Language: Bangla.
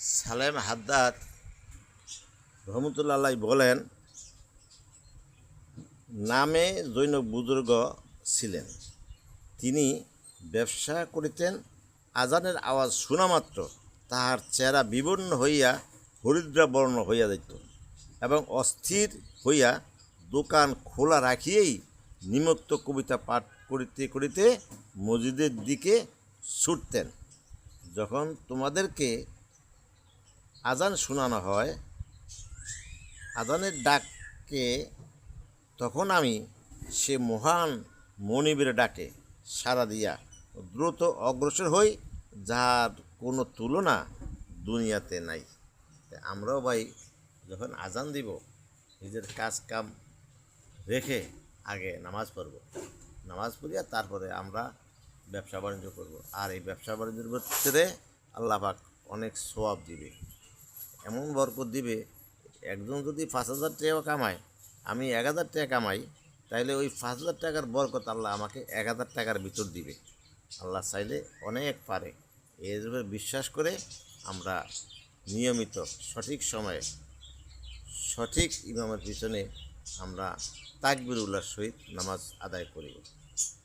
সালেম হাদ্দাদ রহমতুল্লাহ বলেন, নামে জৈন বুজুর্গ ছিলেন। তিনি ব্যবসা করিতেন, আজানের আওয়াজ শোনা মাত্র, তাহার চেহারা বিবর্ণ হইয়া হরিদ্রা বর্ণ হইয়া যাইত এবং অস্থির হইয়া দোকান খোলা রাখিয়েই নিমত্ত কবিতা পাঠ করিতে করিতে মসজিদের দিকে ছুটতেন। যখন তোমাদেরকে আজান শোনানো হয়, আজানের ডাকে তখন আমি সে মহান মনিবের ডাকে সাড়া দিয়া দ্রুত অগ্রসর হই যার কোনো তুলনা দুনিয়াতে নাই। আমরাও ভাই যখন আজান দিব, নিজের কাজ কাম রেখে আগে নামাজ পড়ব। নামাজ পড়িয়া তারপরে আমরা ব্যবসা বাণিজ্য করব। আর এই ব্যবসা বাণিজ্যের ভিতরে আল্লাহ অনেক সোয়াব দিবে। এমন বরকত দিবে, একজন যদি পাঁচ হাজার টাকা কামায়, আমি এক হাজার টাকা কামাই তাহলে ওই পাঁচ হাজার টাকার বরকত আল্লাহ আমাকে এক হাজার টাকার ভিতর দিবে। আল্লাহ চাইলে অনেক পারে। এর বিশ্বাস করে আমরা নিয়মিত সঠিক সময়ে সঠিক ইমামের পিছনে আমরা তাকবির উল্লার সহিত নামাজ আদায় করি।